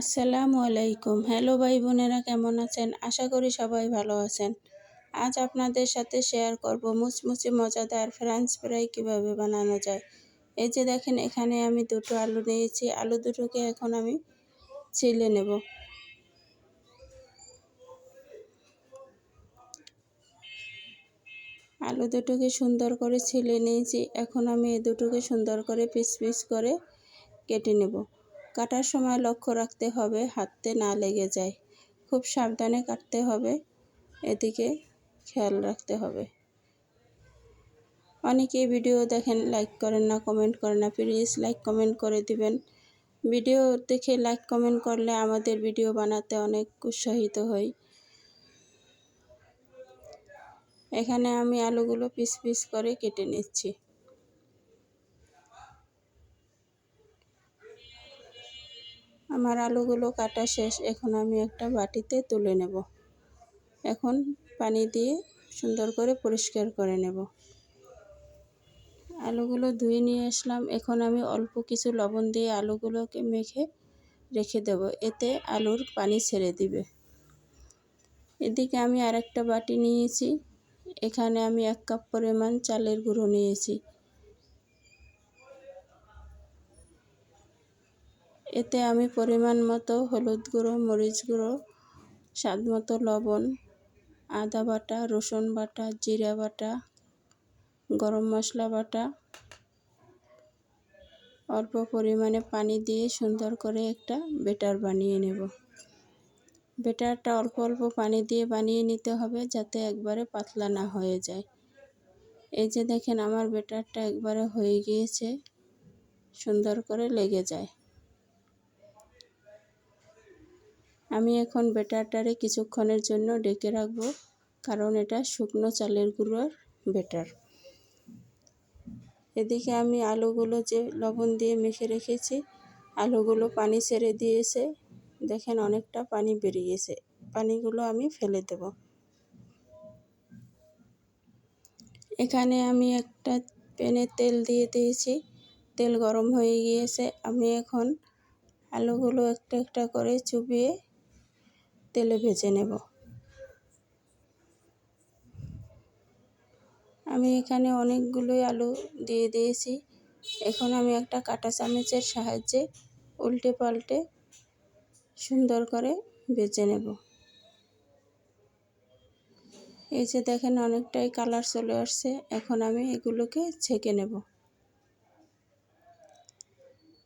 আসসালামু আলাইকুম। হ্যালো ভাই বোনেরা, কেমন আছেন? আশা করি সবাই ভালো আছেন। আজ আপনাদের সাথে শেয়ার করব মুচমুচে মজাদার ফ্রেঞ্চ ফ্রাই কীভাবে বানানো যায়। এই যে দেখেন, এখানে আমি দুটো আলু নিয়েছি। আলু দুটোকে এখন আমি ছিলে নেব। আলু দুটোকে সুন্দর করে ছিলে নিয়েছি। এখন আমি এই দুটোকে সুন্দর করে পিস পিস করে কেটে নেব। কাটার সময় লক্ষ্য রাখতে হবে হাতে না লেগে যায়। খুব সাবধানে কাটতে হবে, এদিকে খেয়াল রাখতে হবে। অনেকেই ভিডিও দেখেন, লাইক করেন না, কমেন্ট করেন না, প্লিজ লাইক কমেন্ট করে দিবেন। ভিডিও দেখে লাইক কমেন্ট করলে আমাদের ভিডিও বানাতে অনেক উৎসাহিত হই। এখানে আমি আলুগুলো পিস পিস করে কেটে নিচ্ছি। আমার আলুগুলো কাটা শেষ। এখন আমি একটা বাটিতে তুলে নেব। এখন পানি দিয়ে সুন্দর করে পরিষ্কার করে নেব। আলুগুলো ধুয়ে নিয়ে আসলাম। এখন আমি অল্প কিছু লবণ দিয়ে আলুগুলোকে মেখে রেখে দেব। এতে আলুর পানি ছেড়ে দিবে। এদিকে আমি আরেকটা বাটি নিয়েছি। এখানে আমি এক কাপ পরিমাণ চালের গুঁড়ো নিয়েছি। এতে আমি পরিমাণ মতো হলুদ গুঁড়ো, মরিচ গুঁড়ো, স্বাদ মতো লবণ, আদা বাটা, রসুন বাটা, জিরা বাটা, গরম মশলা বাটা, অল্প পরিমাণে পানি দিয়ে সুন্দর করে একটা বেটার বানিয়ে নেব। বেটারটা অল্প অল্প পানি দিয়ে বানিয়ে নিতে হবে যাতে একবারে পাতলা না হয়ে যায়। এই যে দেখেন আমার বেটারটা একবারে হয়ে গিয়েছে, সুন্দর করে লেগে যায়। আমি এখন বেটারটারে কিছুক্ষণের জন্য ডেকে রাখব, কারণ এটা শুকনো চালের গুঁড়োর বেটার। এদিকে আমি আলুগুলো যে লবণ দিয়ে মেখে রেখেছি, আলুগুলো পানি ছেড়ে দিয়েছে। দেখেন অনেকটা পানি বেরিয়েছে পানিগুলো আমি ফেলে দেব। এখানে আমি একটা প্যানে তেল দিয়ে দিয়েছি, তেল গরম হয়ে গিয়েছে। আমি এখন আলুগুলো একটা একটা করে চুবিয়ে তেলে ভেজে নেব। আমি এখানে অনেকগুলোই আলু দিয়ে দিয়েছি। এখন আমি একটা কাঁটা চামচের সাহায্যে উল্টে পাল্টে সুন্দর করে বেজে নেব। এই যে দেখেন অনেকটাই কালার চলে আসছে। এখন আমি এগুলোকে ছেঁকে নেব।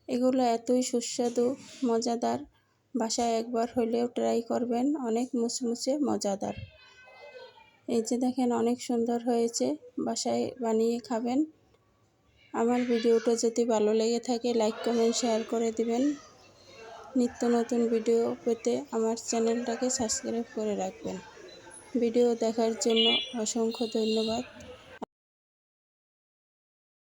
এগুলো এতই সুস্বাদু, মজাদার বাসায় একবার হলেও ট্রাই করবেন, অনেক মুচমুচে মজাদার। এই যে দেখেন অনেক সুন্দর হয়েছে, বাসায় বানিয়ে খাবেন। আমার ভিডিওটা যদি ভালো লেগে থাকে লাইক কমেন্ট শেয়ার করে দিবেন। নিত্য নতুন ভিডিও পেতে আমার চ্যানেলটাকে সাবস্ক্রাইব করে রাখবেন। ভিডিও দেখার জন্য অসংখ্য ধন্যবাদ।